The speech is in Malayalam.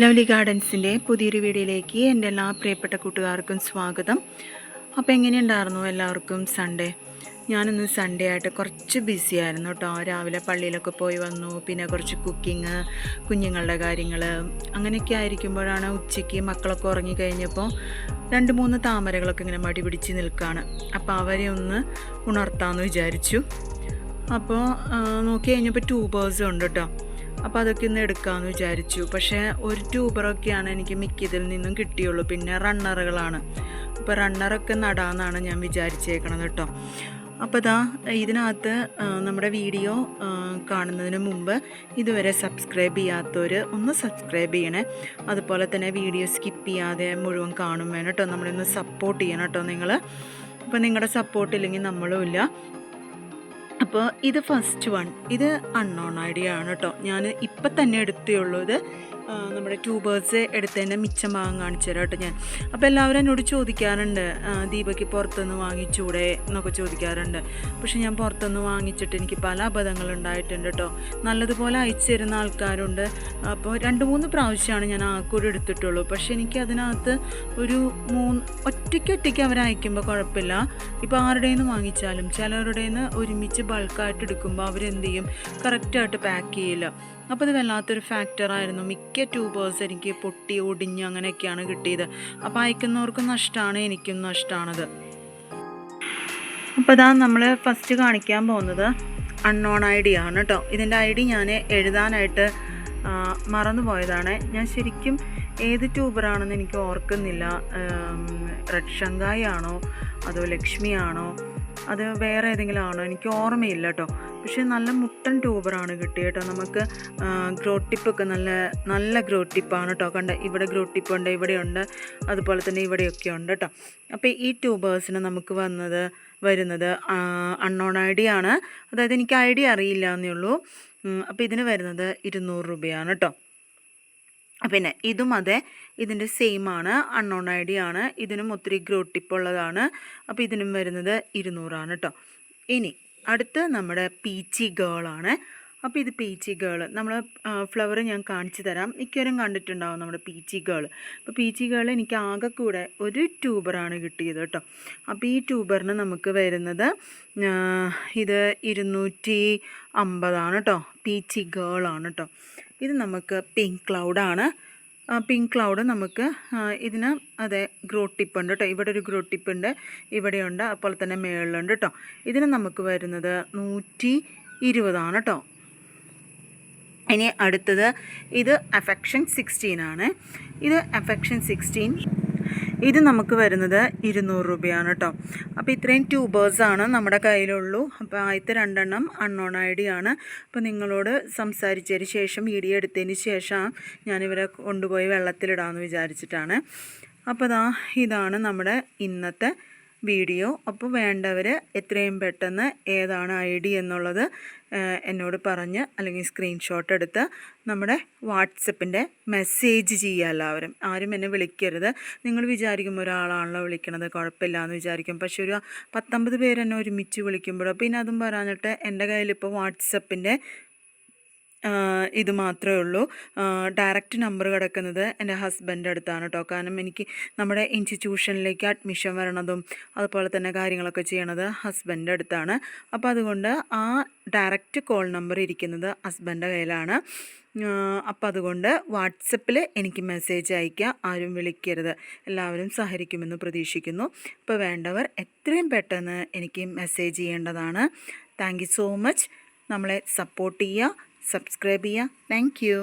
ലവ്ലി ഗാർഡൻസിന്റെ പുതിയൊരു വീഡിയോയിലേക്ക് എന്റെ എല്ലാ പ്രിയപ്പെട്ട കൂട്ടുകാർക്കും സ്വാഗതം. അപ്പോൾ എങ്ങനെയുണ്ടായിരുന്നു എല്ലാവർക്കും സൺഡേ ഞാനിന്ന് സൺഡേ ആയിട്ട് കുറച്ച് ബിസി ആയിരുന്നു കേട്ടോ. രാവിലെ പള്ളിയിലൊക്കെ പോയി വന്നു. പിന്നെ കുറച്ച് കുക്കിങ് കുഞ്ഞുങ്ങളുടെ കാര്യങ്ങൾ അങ്ങനെയൊക്കെ ആയിരിക്കുമ്പോഴാണ് ഉച്ചയ്ക്ക് മക്കളൊക്കെ ഉറങ്ങി കഴിഞ്ഞപ്പോൾ രണ്ട് മൂന്ന് താമരകളൊക്കെ ഇങ്ങനെ മടി പിടിച്ച് നിൽക്കുകയാണ്. അപ്പോൾ അവരെ ഒന്ന് ഉണർത്താമെന്ന് വിചാരിച്ചു. അപ്പോൾ നോക്കി കഴിഞ്ഞപ്പോൾ ട്യൂബേഴ്സും ഉണ്ട് കേട്ടോ. അപ്പോൾ അതൊക്കെ ഒന്ന് എടുക്കാമെന്ന് വിചാരിച്ചു. പക്ഷേ ഒരു ട്യൂബറൊക്കെയാണ് എനിക്ക് മിക്കതിൽ നിന്നും കിട്ടിയുള്ളൂ. പിന്നെ റണ്ണറുകളാണ് അപ്പോൾ റണ്ണറൊക്കെ നടാമെന്നാണ് ഞാൻ വിചാരിച്ചേക്കണത് കേട്ടോ. അപ്പോൾ ഇതാ ഇതിനകത്ത് നമ്മുടെ വീഡിയോ കാണുന്നതിന് മുമ്പ് ഇതുവരെ സബ്സ്ക്രൈബ് ചെയ്യാത്തവർ ഒന്ന് സബ്സ്ക്രൈബ് ചെയ്യണേ. അതുപോലെ തന്നെ വീഡിയോ സ്കിപ്പ് ചെയ്യാതെ മുഴുവൻ കാണും വേണം കേട്ടോ. നമ്മളൊന്ന് സപ്പോർട്ട് ചെയ്യണം കേട്ടോ നിങ്ങൾ അപ്പോൾ നിങ്ങളുടെ സപ്പോർട്ട് ഇല്ലെങ്കിൽ നമ്മളും ഇല്ല. അപ്പോൾ ഇത് ഫസ്റ്റ് വൺ ഇത് അൺനോൺ ഐഡിയ ആണ് കേട്ടോ ഞാൻ ഇപ്പം തന്നെ എടുത്തേ ഉള്ളൂ ഇത്. നമ്മുടെ ട്യൂബേഴ്സ് എടുത്തതിന്റെ മിച്ചം ഭാഗം കാണിച്ചു തരാം കേട്ടോ ഞാൻ. അപ്പോൾ എല്ലാവരും എന്നോട് ചോദിക്കാറുണ്ട് ദീപയ്ക്ക് പുറത്തുനിന്ന് വാങ്ങിച്ചൂടെ എന്നൊക്കെ ചോദിക്കാറുണ്ട്. പക്ഷെ ഞാൻ പുറത്തുനിന്ന് വാങ്ങിച്ചിട്ട് എനിക്ക് പല അബദ്ധങ്ങൾ ഉണ്ടായിട്ടുണ്ട് കേട്ടോ. നല്ലതുപോലെ അയച്ചു തരുന്ന ആൾക്കാരുണ്ട്. അപ്പോൾ രണ്ട് മൂന്ന് പ്രാവശ്യമാണ് ഞാൻ ആക്കൂടെ എടുത്തിട്ടുള്ളൂ. പക്ഷെ എനിക്ക് അതിനകത്ത് ഒരു മൂന്ന് ഒറ്റയ്ക്ക് ഒറ്റയ്ക്ക് അവരയക്കുമ്പോൾ കുഴപ്പമില്ല. ഇപ്പോൾ ആരുടെ നിന്ന് വാങ്ങിച്ചാലും ചിലരുടെ നിന്ന് ഒരുമിച്ച് ബൾക്കായിട്ട് എടുക്കുമ്പോൾ അവരെന്ത് ചെയ്യും? കറക്റ്റായിട്ട് പാക്ക് ചെയ്യില്ല. അപ്പോൾ ഇത് വല്ലാത്തൊരു ഫാക്ടറായിരുന്നു മിക്ക ട്യൂബേഴ്സ് എനിക്ക് പൊട്ടി ഒടിഞ്ഞ് അങ്ങനെയൊക്കെയാണ് കിട്ടിയത്. അപ്പോൾ അയക്കുന്നവർക്കും നഷ്ടമാണ് എനിക്കും നഷ്ടമാണത് അപ്പോൾ അതാണ് നമ്മൾ ഫസ്റ്റ് കാണിക്കാൻ പോകുന്നത് അൺനോൺ ഐ ഡി ആണ് കേട്ടോ ഇതിന്റെ ഐ ഡി ഞാൻ എഴുതാനായിട്ട് മറന്നു പോയതാണ്. ഞാൻ ശരിക്കും ഏത് ട്യൂബറാണെന്ന് എനിക്ക് ഓർക്കുന്നില്ല. റെഡ് ഷങ്കായി ആണോ അതോ ലക്ഷ്മി ആണോ അത് വേറെ ഏതെങ്കിലും ആണോ? എനിക്ക് ഓർമ്മയില്ല കേട്ടോ. പക്ഷേ നല്ല മുട്ടൻ ട്യൂബറാണ് കിട്ടിയത് കേട്ടോ. നമുക്ക് ഗ്രോ ടിപ്പൊക്കെ നല്ല നല്ല ഗ്രോ ടിപ്പാണ് കേട്ടോ. കണ്ട? ഇവിടെ ഗ്രോ ടിപ്പ് ഉണ്ട് ഇവിടെയുണ്ട് അതുപോലെ തന്നെ ഇവിടെയൊക്കെ ഉണ്ട് കേട്ടോ. അപ്പോൾ ഈ ട്യൂബേഴ്സിന് നമുക്ക് വന്നത് വരുന്നത് അൺനോൺ ഐ ഡി ആണ്. അതായത് എനിക്ക് ഐ ഡി അറിയില്ല എന്നേ ഉള്ളൂ. അപ്പോൾ ഇതിന് വരുന്നത് ഇരുന്നൂറ് രൂപയാണ് കേട്ടോ. പിന്നെ ഇതും അതെ ഇതിന്റെ സെയിം ആണ്. അൺനോൺ ഐ ഡി ആണ്. ഇതിനും ഒത്തിരി ഗ്രോ ഉള്ളതാണ്. അപ്പോൾ ഇതിനും വരുന്നത് ഇരുന്നൂറാണ് കേട്ടോ ഇനി അടുത്ത് നമ്മുടെ പീച്ചി ഗേൾ ആണ്. അപ്പോൾ ഇത് പീച്ചി ഗേൾ നമ്മൾ ഫ്ലവർ ഞാൻ കാണിച്ചു തരാം. മിക്കവരും കണ്ടിട്ടുണ്ടാവും നമ്മുടെ പീച്ചി ഗേൾ അപ്പോൾ പീച്ചി ഗേൾ എനിക്ക് ആകെ കൂടെ ഒരു ട്യൂബറാണ് കിട്ടിയത് കേട്ടോ അപ്പോൾ ഈ ട്യൂബറിന് നമുക്ക് വരുന്നത് ഇത് ഇരുന്നൂറ്റി അമ്പതാണ് കേട്ടോ പീച്ചി ഗേൾ ആണ് കേട്ടോ ഇത് നമുക്ക് പിങ്ക് ക്ലൗഡാണ് പിങ്ക് ക്ലൗഡ് നമുക്ക് ഇതിന് അതെ ഗ്രോ ടിപ്പ് ഉണ്ട് കേട്ടോ ഇവിടെ ഒരു ഗ്രോ ടിപ്പ് ഉണ്ട് ഇവിടെയുണ്ട് അതുപോലെ തന്നെ മേളിലുണ്ട് കേട്ടോ ഇതിന് നമുക്ക് വരുന്നത് നൂറ്റി ഇരുപതാണ് കേട്ടോ ഇനി അടുത്തത് ഇത് അഫെക്ഷൻ സിക്സ്റ്റീൻ ആണ്. ഇത് അഫെക്ഷൻ സിക്സ്റ്റീൻ ഇത് നമുക്ക് വരുന്നത് ഇരുന്നൂറ് രൂപയാണ് കേട്ടോ അപ്പോൾ ഇത്രയും ട്യൂബേഴ്സാണ് നമ്മുടെ കയ്യിലുള്ളൂ. അപ്പോൾ ആദ്യത്തെ രണ്ടെണ്ണം അൺനോൺ ഐ ഡി ആണ്. അപ്പോൾ നിങ്ങളോട് സംസാരിച്ചതിന് ശേഷം ഇടി എടുത്തതിന് ശേഷം ഞാനിവരെ കൊണ്ടുപോയി വെള്ളത്തിലിടാമെന്ന് വിചാരിച്ചിട്ടാണ്. അപ്പോൾ ദാ ഇതാണ് നമ്മുടെ ഇന്നത്തെ വീഡിയോ. അപ്പോൾ വേണ്ടവർ എത്രയും പെട്ടെന്ന് ഏതാണ് ഐ ഡി എന്നുള്ളത് എന്നോട് പറഞ്ഞ് അല്ലെങ്കിൽ സ്ക്രീൻഷോട്ട് എടുത്ത് നമ്മുടെ വാട്സപ്പിന്റെ മെസ്സേജ് ചെയ്യുക എല്ലാവരും. ആരും എന്നെ വിളിക്കരുത്. നിങ്ങൾ വിചാരിക്കും ഒരാളാണല്ലോ വിളിക്കണത് കുഴപ്പമില്ല എന്ന് വിചാരിക്കും. പക്ഷെ ഒരു പത്തൊമ്പത് പേരെന്നെ ഒരുമിച്ച് വിളിക്കുമ്പോഴോ പിന്നെ അതും പറഞ്ഞിട്ട് എന്റെ കയ്യിലിപ്പോൾ വാട്സപ്പിന്റെ ഇത് മാത്രമേ ഉള്ളൂ. ഡയറക്റ്റ് നമ്പർ കിടക്കുന്നത് എന്റെ ഹസ്ബൻഡ് അടുത്താണ് കേട്ടോ കാരണം എനിക്ക് നമ്മുടെ ഇൻസ്റ്റിറ്റ്യൂഷനിലേക്ക് അഡ്മിഷൻ വരണതും അതുപോലെ തന്നെ കാര്യങ്ങളൊക്കെ ചെയ്യണത് ഹസ്ബൻഡ് അടുത്താണ്. അപ്പോൾ അതുകൊണ്ട് ആ ഡയറക്റ്റ് കോൾ നമ്പർ ഇരിക്കുന്നത് ഹസ്ബന്റെ കയ്യിലാണ്. അപ്പോൾ അതുകൊണ്ട് വാട്സപ്പിൽ എനിക്ക് മെസ്സേജ് അയയ്ക്കുക. ആരും വിളിക്കരുത്. എല്ലാവരും സഹകരിക്കുമെന്ന് പ്രതീക്ഷിക്കുന്നു. അപ്പോൾ വേണ്ടവർ എത്രയും പെട്ടെന്ന് എനിക്ക് മെസ്സേജ് ചെയ്യേണ്ടതാണ്. താങ്ക് സോ മച്ച് നമ്മളെ സപ്പോർട്ട് ചെയ്യുക. സബ്സ്ക്രൈബ് ചെയ്യുക താങ്ക് യു